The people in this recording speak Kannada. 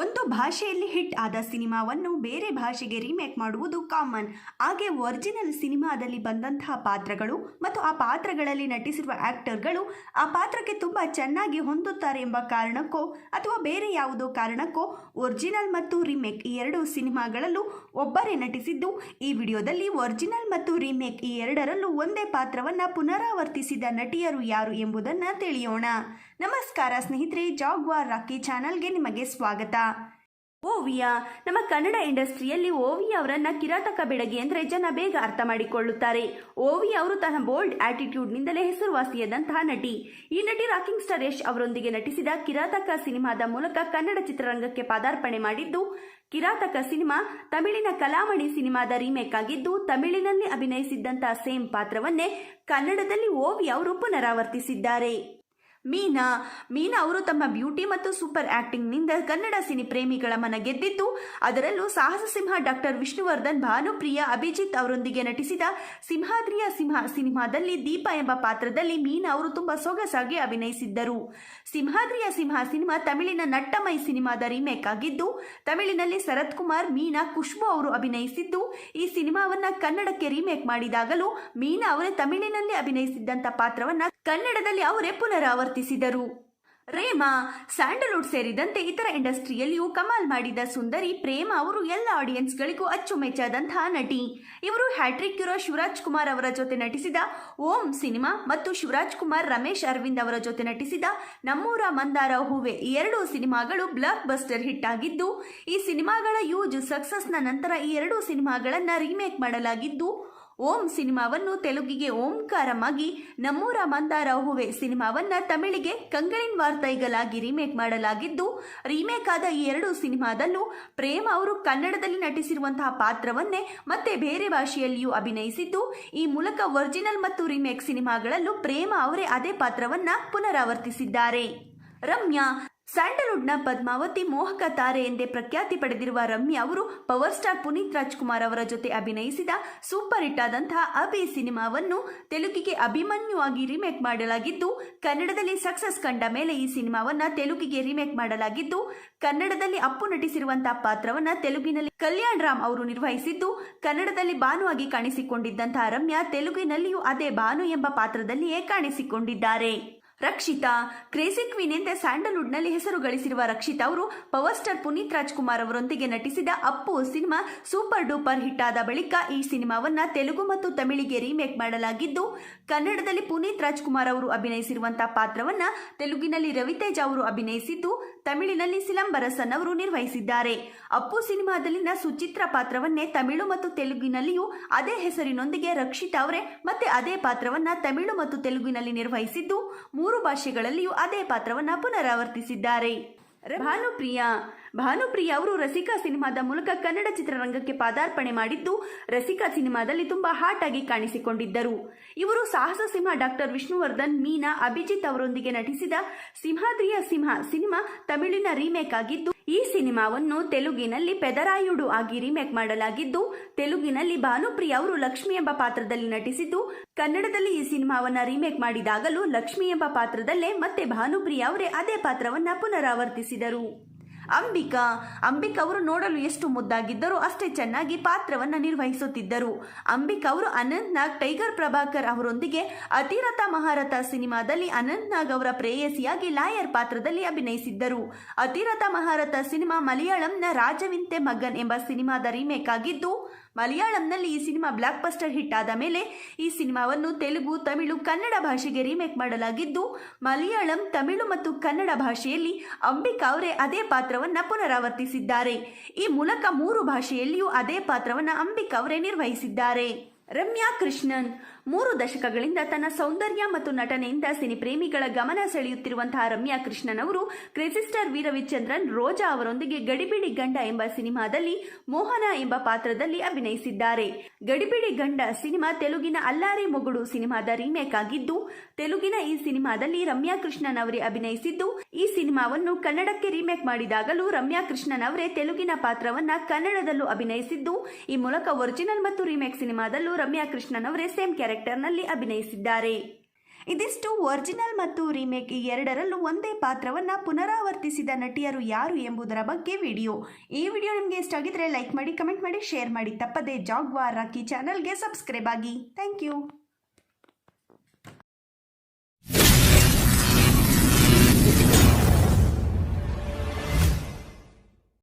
ಒಂದು ಭಾಷೆಯಲ್ಲಿ ಹಿಟ್ ಆದ ಸಿನಿಮಾವನ್ನು ಬೇರೆ ಭಾಷೆಗೆ ರೀಮೇಕ್ ಮಾಡುವುದು ಕಾಮನ್. ಹಾಗೆ ಒರಿಜಿನಲ್ ಸಿನಿಮಾದಲ್ಲಿ ಬಂದಂತಹ ಪಾತ್ರಗಳು ಮತ್ತು ಆ ಪಾತ್ರಗಳಲ್ಲಿ ನಟಿಸಿರುವ ಆಕ್ಟರ್ಗಳು ಆ ಪಾತ್ರಕ್ಕೆ ತುಂಬ ಚೆನ್ನಾಗಿ ಹೊಂದುತ್ತಾರೆ ಎಂಬ ಕಾರಣಕ್ಕೋ ಅಥವಾ ಬೇರೆ ಯಾವುದೋ ಕಾರಣಕ್ಕೋ ಒರಿಜಿನಲ್ ಮತ್ತು ರೀಮೇಕ್ ಈ ಎರಡು ಸಿನಿಮಾಗಳಲ್ಲೂ ಒಬ್ಬರೇ ನಟಿಸಿದ್ದು, ಈ ವಿಡಿಯೋದಲ್ಲಿ ಒರಿಜಿನಲ್ ಮತ್ತು ರೀಮೇಕ್ ಈ ಎರಡರಲ್ಲೂ ಒಂದೇ ಪಾತ್ರವನ್ನು ಪುನರಾವರ್ತಿಸಿದ ನಟಿಯರು ಯಾರು ಎಂಬುದನ್ನು ತಿಳಿಯೋಣ. ನಮಸ್ಕಾರ ಸ್ನೇಹಿತರೆ, ಜಾಗ್ವಾರ್ ರಾಕಿ ಚಾನಲ್ಗೆ ನಿಮಗೆ ಸ್ವಾಗತ. ಓವಿಯಾ, ನಮ್ಮ ಕನ್ನಡ ಇಂಡಸ್ಟ್ರಿಯಲ್ಲಿ ಓವಿಯಾ ಅವರನ್ನ ಕಿರಾತಕ ಬೆಡಗಿ ಅಂದ್ರೆ ಜನ ಬೇಗ ಅರ್ಥ ಮಾಡಿಕೊಳ್ಳುತ್ತಾರೆ. ಓವಿಯಾ ಅವರು ತನ್ನ ಬೋಲ್ಡ್ ಆಟಿಟ್ಯೂಡ್ನಿಂದಲೇ ಹೆಸರುವಾಸಿಯಾದಂತಹ ನಟಿ. ಈ ನಟಿ ರಾಕಿಂಗ್ ಸ್ಟಾರ್ ಯಶ್ ಅವರೊಂದಿಗೆ ನಟಿಸಿದ ಕಿರಾತಕ ಸಿನಿಮಾದ ಮೂಲಕ ಕನ್ನಡ ಚಿತ್ರರಂಗಕ್ಕೆ ಪಾದಾರ್ಪಣೆ ಮಾಡಿದ್ದು, ಕಿರಾತಕ ಸಿನಿಮಾ ತಮಿಳಿನ ಕಲಾಮಣಿ ಸಿನಿಮಾದ ರೀಮೇಕ್ ಆಗಿದ್ದು, ತಮಿಳಿನಲ್ಲಿ ಅಭಿನಯಿಸಿದ್ದಂತಹ ಸೇಮ್ ಪಾತ್ರವನ್ನೇ ಕನ್ನಡದಲ್ಲಿ ಓವಿ ಅವರು ಪುನರಾವರ್ತಿಸಿದ್ದಾರೆ. ಮೀನಾ ಮೀನಾ ಅವರು ತಮ್ಮ ಬ್ಯೂಟಿ ಮತ್ತು ಸೂಪರ್ ಆಕ್ಟಿಂಗ್ನಿಂದ ಕನ್ನಡ ಸಿನಿ ಪ್ರೇಮಿಗಳ ಮನ ಗೆದ್ದಿದ್ದು, ಅದರಲ್ಲೂ ಸಾಹಸ ಸಿಂಹ ಡಾಕ್ಟರ್ ವಿಷ್ಣುವರ್ಧನ್, ಭಾನುಪ್ರಿಯ, ಅಭಿಜಿತ್ ಅವರೊಂದಿಗೆ ನಟಿಸಿದ ಸಿಂಹಾದ್ರಿಯ ಸಿಂಹ ಸಿನಿಮಾದಲ್ಲಿ ದೀಪ ಎಂಬ ಪಾತ್ರದಲ್ಲಿ ಮೀನಾ ಅವರು ತುಂಬಾ ಸೊಗಸಾಗಿ ಅಭಿನಯಿಸಿದ್ದರು. ಸಿಂಹಾದ್ರಿಯ ಸಿಂಹ ಸಿನಿಮಾ ತಮಿಳಿನ ನಟ್ಟಮೈ ಸಿನಿಮಾದ ರೀಮೇಕ್ ಆಗಿದ್ದು, ತಮಿಳಿನಲ್ಲಿ ಶರತ್ ಕುಮಾರ್, ಮೀನಾ ಖುಷ್ಬು ಅವರು ಅಭಿನಯಿಸಿದ್ದು, ಈ ಸಿನಿಮಾವನ್ನ ಕನ್ನಡಕ್ಕೆ ರೀಮೇಕ್ ಮಾಡಿದಾಗಲೂ ಮೀನಾ ಅವರೇ ತಮಿಳಿನಲ್ಲಿ ಅಭಿನಯಿಸಿದ್ದಂಥ ಪಾತ್ರವನ್ನ ಕನ್ನಡದಲ್ಲಿ ಅವರೇ ಪುನರಾವರ್ತಿಸಿದರು. ರೇಮಾ ಸ್ಯಾಂಡಲ್ವುಡ್ ಸೇರಿದಂತೆ ಇತರ ಇಂಡಸ್ಟ್ರಿಯಲ್ಲಿಯೂ ಕಮಾಲ್ ಮಾಡಿದ ಸುಂದರಿ, ಪ್ರೇಮ ಅವರು ಎಲ್ಲ ಆಡಿಯನ್ಸ್ಗಳಿಗೂ ಅಚ್ಚುಮೆಚ್ಚಾದಂತಹ ನಟಿ. ಇವರು ಹ್ಯಾಟ್ರಿಕ್ ಇರೋ ಶಿವರಾಜ್ ಕುಮಾರ್ ಅವರ ಜೊತೆ ನಟಿಸಿದ ಓಂ ಸಿನಿಮಾ ಮತ್ತು ಶಿವರಾಜ್ ಕುಮಾರ್, ರಮೇಶ್ ಅರವಿಂದ್ ಅವರ ಜೊತೆ ನಟಿಸಿದ ನಮ್ಮೂರ ಮಂದಾರ ಹೂವೆ ಈ ಎರಡು ಸಿನಿಮಾಗಳು ಬ್ಲಾಕ್ ಬಸ್ಟರ್ ಹಿಟ್ ಆಗಿದ್ದು ಈ ಸಿನಿಮಾಗಳ ಯೂಜ್ ಸಕ್ಸಸ್ನ ನಂತರ ಈ ಎರಡೂ ಸಿನಿಮಾಗಳನ್ನು ರೀಮೇಕ್ ಮಾಡಲಾಗಿದ್ದು ಓಂ ಸಿನಿಮಾವನ್ನು ತೆಲುಗಿಗೆ ಓಂಕಾರಮಾಗಿ ನಮ್ಮೂರ ಮಂದಾರ ಹೂವೆ ಸಿನಿಮಾವನ್ನ ತಮಿಳಿಗೆ ಕಂಗಳಿನ್ ವಾರ್ತೈಗಲಾಗಿ ರೀಮೇಕ್ ಮಾಡಲಾಗಿದ್ದು, ರೀಮೇಕ್ ಆದ ಈ ಎರಡು ಸಿನಿಮಾದಲ್ಲೂ ಪ್ರೇಮ ಅವರು ಕನ್ನಡದಲ್ಲಿ ನಟಿಸಿರುವಂತಹ ಪಾತ್ರವನ್ನೇ ಮತ್ತೆ ಬೇರೆ ಭಾಷೆಯಲ್ಲಿಯೂ ಅಭಿನಯಿಸಿದ್ದು, ಈ ಮೂಲಕ ಒರಿಜಿನಲ್ ಮತ್ತು ರೀಮೇಕ್ ಸಿನಿಮಾಗಳಲ್ಲೂ ಪ್ರೇಮ ಅವರೇ ಅದೇ ಪಾತ್ರವನ್ನ ಪುನರಾವರ್ತಿಸಿದ್ದಾರೆ. ರಮ್ಯಾ ಸ್ಯಾಂಡಲ್ವುಡ್ನ ಪದ್ಮಾವತಿ ಮೋಹಕ ತಾರೆ ಎಂದೇ ಪ್ರಖ್ಯಾತಿ ಪಡೆದಿರುವ ರಮ್ಯಾ ಅವರು ಪವರ್ ಸ್ಟಾರ್ ಪುನೀತ್ ರಾಜ್ಕುಮಾರ್ ಅವರ ಜೊತೆ ಅಭಿನಯಿಸಿದ ಸೂಪರ್ ಹಿಟ್ ಆದಂತಹ ಅಭಿ ಸಿನಿಮಾವನ್ನು ತೆಲುಗಿಗೆ ಅಭಿಮನ್ಯು ಆಗಿ ರೀಮೇಕ್ ಮಾಡಲಾಗಿದ್ದು, ಕನ್ನಡದಲ್ಲಿ ಸಕ್ಸಸ್ ಕಂಡ ಮೇಲೆ ಈ ಸಿನಿಮಾವನ್ನ ತೆಲುಗಿಗೆ ರೀಮೇಕ್ ಮಾಡಲಾಗಿದ್ದು, ಕನ್ನಡದಲ್ಲಿ ಅಪ್ಪು ನಟಿಸಿರುವಂತಹ ಪಾತ್ರವನ್ನ ತೆಲುಗಿನಲ್ಲಿ ಕಲ್ಯಾಣ್ ರಾಮ್ ಅವರು ನಿರ್ವಹಿಸಿದ್ದು, ಕನ್ನಡದಲ್ಲಿ ಭಾನುವಾಗಿ ಕಾಣಿಸಿಕೊಂಡಿದ್ದಂತಹ ರಮ್ಯಾ ತೆಲುಗಿನಲ್ಲಿಯೂ ಅದೇ ಭಾನು ಎಂಬ ಪಾತ್ರದಲ್ಲಿಯೇ ಕಾಣಿಸಿಕೊಂಡಿದ್ದಾರೆ. ರಕ್ಷಿತಾ ಕ್ರೇಸಿ ಕ್ವೀನ್ ಎಂದೇ ಸ್ಯಾಂಡಲ್ವುಡ್ನಲ್ಲಿ ಹೆಸರು ಗಳಿಸಿರುವ ರಕ್ಷಿತಾ ಅವರು ಪವರ್ ಸ್ಟಾರ್ ಪುನೀತ್ ರಾಜ್ಕುಮಾರ್ ಅವರೊಂದಿಗೆ ನಟಿಸಿದ Appu cinema super duper hit ಆದ ಬಳಿಕ ಈ ಸಿನಿಮಾವನ್ನ ತೆಲುಗು ಮತ್ತು ತಮಿಳಿಗೆ ರೀಮೇಕ್ ಮಾಡಲಾಗಿದ್ದು, ಕನ್ನಡದಲ್ಲಿ ಪುನೀತ್ ರಾಜ್ಕುಮಾರ್ ಅವರು ಅಭಿನಯಿಸಿರುವಂತಹ ಪಾತ್ರವನ್ನ ತೆಲುಗಿನಲ್ಲಿ ರವಿತೇಜ್ ಅವರು ಅಭಿನಯಿಸಿದ್ದು, ತಮಿಳಿನಲ್ಲಿ ಸಿಲಂಬರಸನ್ ಅವರು ನಿರ್ವಹಿಸಿದ್ದಾರೆ. ಅಪ್ಪು ಸಿನಿಮಾದಲ್ಲಿನ ಸುಚಿತ್ರ ಪಾತ್ರವನ್ನೇ ತಮಿಳು ಮತ್ತು ತೆಲುಗಿನಲ್ಲಿಯೂ ಅದೇ ಹೆಸರಿನೊಂದಿಗೆ ರಕ್ಷಿತಾ ಅವರೇ ಮತ್ತೆ ಅದೇ ಪಾತ್ರವನ್ನ ತಮಿಳು ಮತ್ತು ತೆಲುಗಿನಲ್ಲಿ ನಿರ್ವಹಿಸಿದ್ದು ಮೂರು ಭಾಷೆಗಳಲ್ಲಿಯೂ ಅದೇ ಪಾತ್ರವನ್ನು ಪುನರಾವರ್ತಿಸಿದ್ದಾರೆ. ಭಾನುಪ್ರಿಯಾ ಭಾನುಪ್ರಿಯಾ ಅವರು ರಸಿಕಾ ಸಿನಿಮಾದ ಮೂಲಕ ಕನ್ನಡ ಚಿತ್ರರಂಗಕ್ಕೆ ಪಾದಾರ್ಪಣೆ ಮಾಡಿದ್ದು, ರಸಿಕಾ ಸಿನಿಮಾದಲ್ಲಿ ತುಂಬಾ ಹಾಟ್ ಆಗಿ ಕಾಣಿಸಿಕೊಂಡಿದ್ದರು. ಇವರು ಸಾಹಸ ಸಿಂಹ ಡಾಕ್ಟರ್ ವಿಷ್ಣುವರ್ಧನ್, ಮೀನಾ, ಅಭಿಜಿತ್ ಅವರೊಂದಿಗೆ ನಟಿಸಿದ ಸಿಂಹಾದ್ರಿಯ ಸಿಂಹ ಸಿನಿಮಾ ತಮಿಳಿನ ರೀಮೇಕ್ ಆಗಿದ್ದು ಈ ಸಿನಿಮಾವನ್ನು ತೆಲುಗಿನಲ್ಲಿ ಪೆದರಾಯುಡು ಆಗಿ ರೀಮೇಕ್ ಮಾಡಲಾಗಿದ್ದು, ತೆಲುಗಿನಲ್ಲಿ ಭಾನುಪ್ರಿಯ ಅವರು ಲಕ್ಷ್ಮಿ ಎಂಬ ಪಾತ್ರದಲ್ಲಿ ನಟಿಸಿದ್ದು, ಕನ್ನಡದಲ್ಲಿ ಈ ಸಿನಿಮಾವನ್ನ ರೀಮೇಕ್ ಮಾಡಿದಾಗಲೂ ಲಕ್ಷ್ಮಿ ಎಂಬ ಪಾತ್ರದಲ್ಲೇ ಮತ್ತೆ ಭಾನುಪ್ರಿಯ ಅವರೇ ಅದೇ ಪಾತ್ರವನ್ನ ಪುನರಾವರ್ತಿಸಿದರು. ಅಂಬಿಕಾ ಅಂಬಿಕಾ ಅವರು ನೋಡಲು ಎಷ್ಟು ಮುದ್ದಾಗಿದ್ದರೂ ಅಷ್ಟೇ ಚೆನ್ನಾಗಿ ಪಾತ್ರವನ್ನು ನಿರ್ವಹಿಸುತ್ತಿದ್ದರು. ಅಂಬಿಕಾ ಅವರು ಅನಂತ್ ನಾಗ್, ಟೈಗರ್ ಪ್ರಭಾಕರ್ ಅವರೊಂದಿಗೆ ಅತಿರಥ ಮಹಾರಥ ಸಿನಿಮಾದಲ್ಲಿ ಅನಂತ್ ನಾಗ್ ಅವರ ಪ್ರೇಯಸಿಯಾಗಿ ಲಾಯರ್ ಪಾತ್ರದಲ್ಲಿ ಅಭಿನಯಿಸಿದ್ದರು. ಅತಿರಥ ಮಹಾರಥ ಸಿನಿಮಾ ಮಲಯಾಳಂನ ರಾಜವಿಂತೆ ಮಗನ್ ಎಂಬ ಸಿನಿಮಾದ ರೀಮೇಕ್ ಆಗಿದ್ದು ಮಲಯಾಳಂನಲ್ಲಿ ಈ ಸಿನಿಮಾ ಬ್ಲಾಕ್ ಬಸ್ಟರ್ ಹಿಟ್ ಆದ ಮೇಲೆ ಈ ಸಿನಿಮಾವನ್ನು ತೆಲುಗು, ತಮಿಳು, ಕನ್ನಡ ಭಾಷೆಗೆ ರೀಮೇಕ್ ಮಾಡಲಾಗಿದ್ದು, ಮಲಯಾಳಂ, ತಮಿಳು ಮತ್ತು ಕನ್ನಡ ಭಾಷೆಯಲ್ಲಿ ಅಂಬಿಕಾ ಅವರೇ ಅದೇ ಪಾತ್ರವನ್ನು ಪುನರಾವರ್ತಿಸಿದ್ದಾರೆ. ಈ ಮೂಲಕ ಮೂರು ಭಾಷೆಯಲ್ಲಿಯೂ ಅದೇ ಪಾತ್ರವನ್ನು ಅಂಬಿಕಾ ಅವರೇ ನಿರ್ವಹಿಸಿದ್ದಾರೆ. ರಮ್ಯಾ ಕೃಷ್ಣನ್. ಮೂರು ದಶಕಗಳಿಂದ ತನ್ನ ಸೌಂದರ್ಯ ಮತ್ತು ನಟನೆಯಿಂದ ಸಿನಿ ಪ್ರೇಮಿಗಳ ಗಮನ ಸೆಳೆಯುತ್ತಿರುವಂತಹ ರಮ್ಯಾ ಕೃಷ್ಣನ್ ಅವರು ಕ್ರೇಜಿಸ್ಟಾರ್ ವೀರವಿಚಂದ್ರನ್ ರೋಜಾ ಅವರೊಂದಿಗೆ ಗಡಿಬಿಡಿ ಗಂಡ ಎಂಬ ಸಿನಿಮಾದಲ್ಲಿ ಮೋಹನ ಎಂಬ ಪಾತ್ರದಲ್ಲಿ ಅಭಿನಯಿಸಿದ್ದಾರೆ. ಗಡಿಬಿಡಿ ಗಂಡ ಸಿನಿಮಾ ತೆಲುಗಿನ ಅಲ್ಲಾರಿ ಮೊಗುಡು ಸಿನಿಮಾದ ರೀಮೇಕ್ ಆಗಿದ್ದು, ತೆಲುಗಿನ ಈ ಸಿನಿಮಾದಲ್ಲಿ ರಮ್ಯಾ ಕೃಷ್ಣನ್ ಅವರೇ ಅಭಿನಯಿಸಿದ್ದು, ಈ ಸಿನಿಮಾವನ್ನು ಕನ್ನಡಕ್ಕೆ ರೀಮೇಕ್ ಮಾಡಿದಾಗಲೂ ರಮ್ಯಾ ಕೃಷ್ಣನ್ ಅವರೇ ತೆಲುಗಿನ ಪಾತ್ರವನ್ನ ಕನ್ನಡದಲ್ಲೂ ಅಭಿನಯಿಸಿದ್ದು, ಈ ಮೂಲಕ ಒರಿಜಿನಲ್ ಮತ್ತು ರೀಮೇಕ್ ಸಿನಿಮಾದಲ್ಲೂ ರಮ್ಯಾ ಕೃಷ್ಣನ್ ಅವರೇ ಸೇಮ್ ಕ್ಯಾರೆಕ್ಟರ್ನಲ್ಲಿ ಅಭಿನಯಿಸಿದ್ದಾರೆ. ಇದಿಷ್ಟು ಒರಿಜಿನಲ್ ಮತ್ತು ರೀಮೇಕ್ ಈ ಎರಡರಲ್ಲೂ ಒಂದೇ ಪಾತ್ರವನ್ನು ಪುನರಾವರ್ತಿಸಿದ ನಟಿಯರು ಯಾರು ಎಂಬುದರ ಬಗ್ಗೆ ವಿಡಿಯೋ. ಈ ವಿಡಿಯೋ ನಿಮಗೆ ಇಷ್ಟ ಆಗಿದ್ರೆ ಲೈಕ್ ಮಾಡಿ, ಕಮೆಂಟ್ ಮಾಡಿ, ಶೇರ್ ಮಾಡಿ. ತಪ್ಪದೇ ಜಾಗ್ವಾರ್ ರಾಕಿ ಚಾನಲ್ಗೆ ಸಬ್ಸ್ಕ್ರೈಬ್ ಆಗಿ. Thank you.